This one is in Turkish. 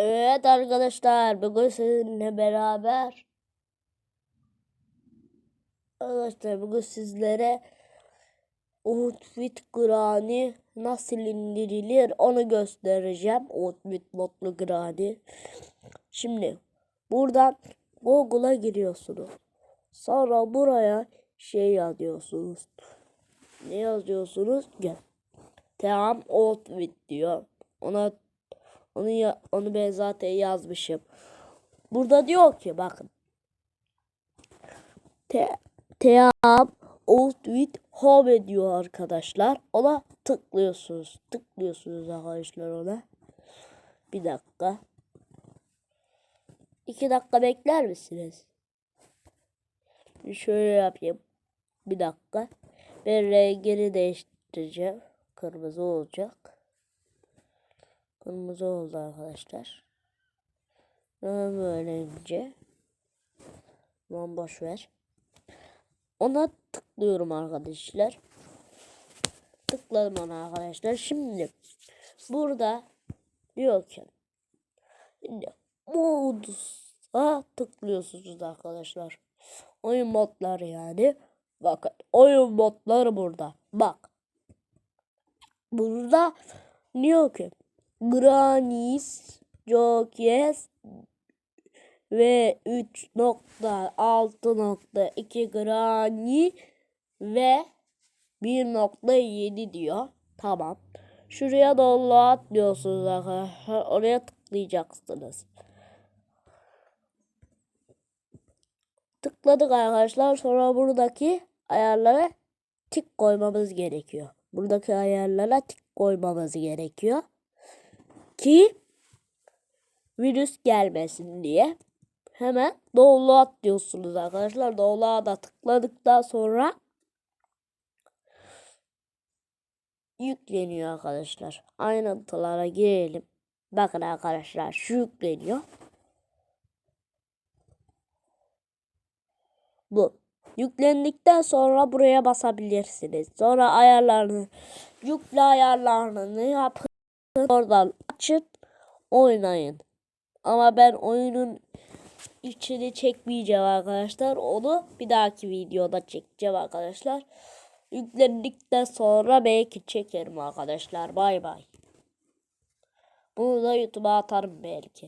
Evet arkadaşlar bugün sizinle beraber Arkadaşlar bugün sizlere Outfit Granny nasıl indirilir onu göstereceğim. Outfit modlu Granny. Şimdi buradan Google'a giriyorsunuz. Sonra buraya şey yazıyorsunuz. Ne yazıyorsunuz? Gel. Tamam outfit diyor. Ona onu ya, onu ben zaten yazmışım. Burada diyor ki bakın. Te, Team Outfit Home diyor arkadaşlar. Ona tıklıyorsunuz. Tıklıyorsunuz arkadaşlar ona. Bir dakika. İki dakika bekler misiniz? Şöyle yapayım. Bir dakika. Ben rengini değiştireceğim. Kırmızı olacak. Kırmızı oldu arkadaşlar. Böylece. Lan boş ver. Ona tıklıyorum arkadaşlar. Tıkladım ona arkadaşlar. Şimdi burada diyor ki şimdi modsa tıklıyorsunuz arkadaşlar. Oyun modları yani. Bakın oyun modları burada. Bak. Burada diyor ki Granis Jokes ve 3.6.2 Granny ve 1.7 diyor. Tamam. Şuraya download diyorsunuz arkadaşlar. Oraya tıklayacaksınız. Tıkladık arkadaşlar. Sonra buradaki ayarlara tik koymamız gerekiyor. Buradaki ayarlara tik koymamız gerekiyor. Ki virüs gelmesin diye. Hemen download diyorsunuz arkadaşlar. Download'a tıkladıktan sonra yükleniyor arkadaşlar. Ayrıntılara girelim. Bakın arkadaşlar şu yükleniyor. Bu. Yüklendikten sonra buraya basabilirsiniz. Sonra ayarlarını yükle ayarlarını yapın. Oradan açıp oynayın. Ama ben oyunun içini çekmeyeceğim arkadaşlar. Onu bir dahaki videoda çekeceğim arkadaşlar. Yüklendikten sonra belki çekerim arkadaşlar. Bay bay. Bunu da YouTube'a atarım belki.